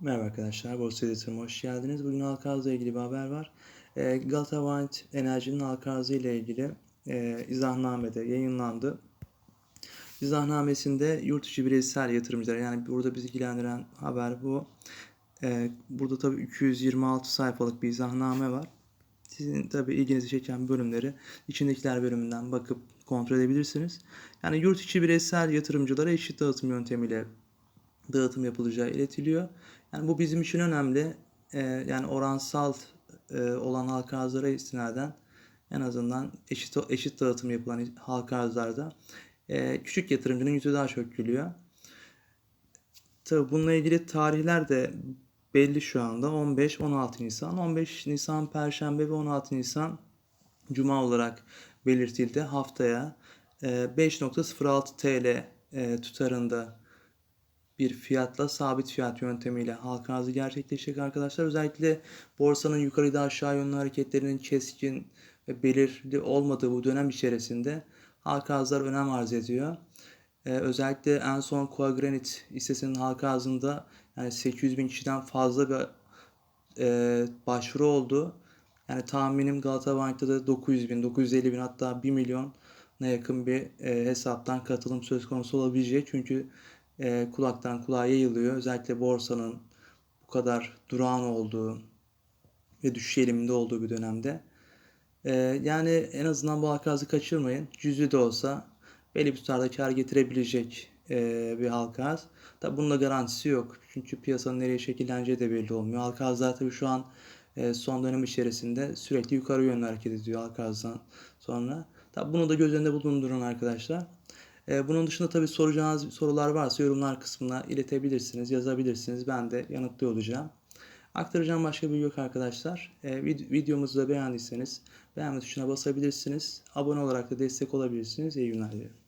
Merhaba arkadaşlar, Borsa Yatırım'a hoş geldiniz. Bugün halka arzla ilgili bir haber var. E, Galata Wind Enerji'nin halka ile ilgili e, izahnamede yayınlandı. İzahnamesinde yurt içi bireysel yatırımcılar yani burada bizi ilgilendiren haber bu. E, burada tabii 226 sayfalık bir izahname var. Sizin tabii ilginizi çeken bölümleri içindekiler bölümünden bakıp kontrol edebilirsiniz. Yani yurt içi bireysel yatırımcılara eşit dağıtım yöntemiyle dağıtım yapılacağı iletiliyor. Yani bu bizim için önemli. Ee, yani oransal e, olan halka arzlara istinaden en azından eşit eşit dağıtım yapılan halka arzlarda e, küçük yatırımcının yüzü daha çok gülüyor. Tabi bununla ilgili tarihler de belli şu anda. 15-16 Nisan. 15 Nisan Perşembe ve 16 Nisan Cuma olarak belirtildi. Haftaya e, 5.06 TL e, tutarında bir fiyatla sabit fiyat yöntemiyle halka arzı gerçekleşecek arkadaşlar. Özellikle borsanın yukarıda aşağı yönlü hareketlerinin keskin ve belirli olmadığı bu dönem içerisinde halka arzlar önem arz ediyor. Ee, özellikle en son Coagranit hissesinin halka arzında yani 800 bin kişiden fazla bir e, başvuru oldu. Yani tahminim Galata Bank'ta da 900 bin, 950 bin hatta 1 milyona yakın bir e, hesaptan katılım söz konusu olabilecek. Çünkü e, kulaktan kulağa yayılıyor. Özellikle borsanın bu kadar durağan olduğu ve düşüş eğiliminde olduğu bir dönemde. E, yani en azından bu halka arzı kaçırmayın. Cüzü de olsa belli bir tutarda kar getirebilecek e, bir halka arz. Tabi bunun da garantisi yok. Çünkü piyasanın nereye şekilleneceği de belli olmuyor. Halka arzlar tabii şu an e, son dönem içerisinde sürekli yukarı yönlü hareket ediyor halka arzdan sonra. Tabi bunu da göz önünde bulundurun arkadaşlar. Ee, bunun dışında tabii soracağınız sorular varsa yorumlar kısmına iletebilirsiniz, yazabilirsiniz. Ben de yanıtlıyor olacağım. Aktaracağım başka bir yok arkadaşlar. Ee, videomuzu da beğendiyseniz beğenme tuşuna basabilirsiniz. Abone olarak da destek olabilirsiniz. İyi günler dilerim.